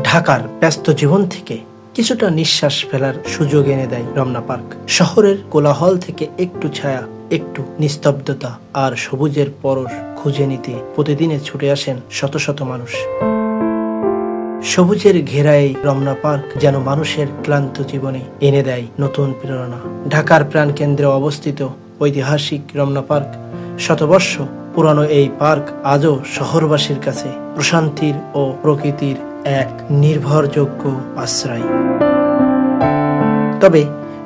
ঢাকার ব্যস্ত জীবন থেকে কিছুটা নিঃশ্বাস ফেলার সুযোগ এনে দেয় রমনা পার্ক। শহরের কোলাহল থেকে একটু ছায়া, একটু নিস্তব্ধতা আর সবুজের পরশ খুঁজে নিতে প্রতিদিনে ছুটে আসেন শত শত মানুষ। সবুজের ঘেরায় রমনা পার্ক যেন মানুষের ক্লান্ত জীবনে এনে দেয় নতুন প্রেরণা। ঢাকার প্রাণকেন্দ্রে অবস্থিত ঐতিহাসিক রমনা পার্ক শতবর্ষ পুরানো এই পার্ক আজও শহরবাসীর কাছে প্রশান্তির ও প্রকৃতির এক নির্ভরযোগ্য আশ্রয়। তবে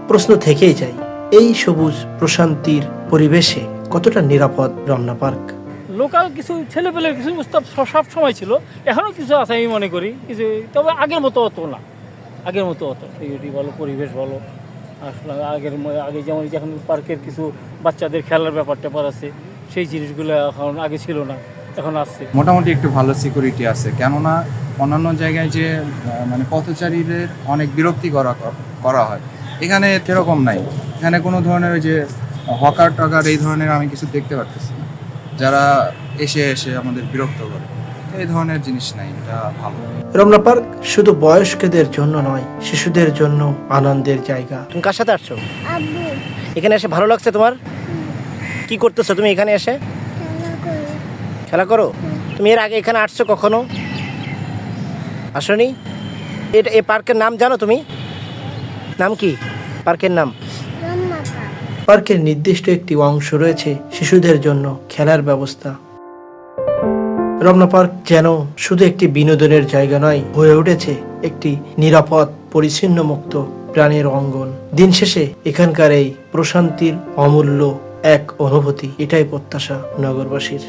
প্রশ্ন থেকেই যায় এই সবুজ প্রশান্তির পরিবেশে কতটা নিরাপদ রমনা পার্ক? লোকাল কিছু ছেলেপেলের কিছু উৎসব সব সময় ছিল এখনও কিছু আছে আমি মনে করি কিছু তবে আগের মতো অত না। আগের মতো অত সিকিউরিটি বলো পরিবেশ বলো আসলে আগের আগে যেমন এখন পার্কের কিছু বাচ্চাদের খেলার ব্যাপার ট্যাপার আছে সেই জিনিসগুলো এখন আগে ছিল না এখন আসছে মোটামুটি একটু ভালো সিকিউরিটি আছে কেননা অন্যান্য জায়গায় যে মানে পথচারীদের অনেক বিরক্তি করা করা হয়। এখানে সেরকম নাই। এখানে কোনো ধরনের ওই যে হকার টকার এই ধরনের আমি কিছু দেখতে পারতেছি যারা এসে এসে আমাদের বিরক্ত করে। এই ধরনের জিনিস নাই এটা ভালো। রমনা পার্ক শুধু বয়স্কদের জন্য নয় শিশুদের জন্য আনন্দের জায়গা। তুমি কার সাথে আসছো? এখানে এসে ভালো লাগছে তোমার? কি করতেছো তুমি এখানে এসে? খেলা করো? তুমি এর আগে এখানে আসছো কখনো? আসনি? এটা এই পার্কের নাম জানো তুমি? নাম কি? পার্কের নাম? পার্কের নির্দিষ্ট একটি অংশ রয়েছে শিশুদের জন্য খেলার ব্যবস্থা। রমনা পার্ক যেন শুধু একটি বিনোদনের জায়গা নয়, হয়ে উঠেছে একটি নিরাপদ, পরিচ্ছন্ন মুক্ত প্রাণের অঙ্গন। দিন শেষে এখানকার এই প্রশান্তির অমূল্য এক অনুভূতি, এটাই প্রত্যাশা নগরবাসীর।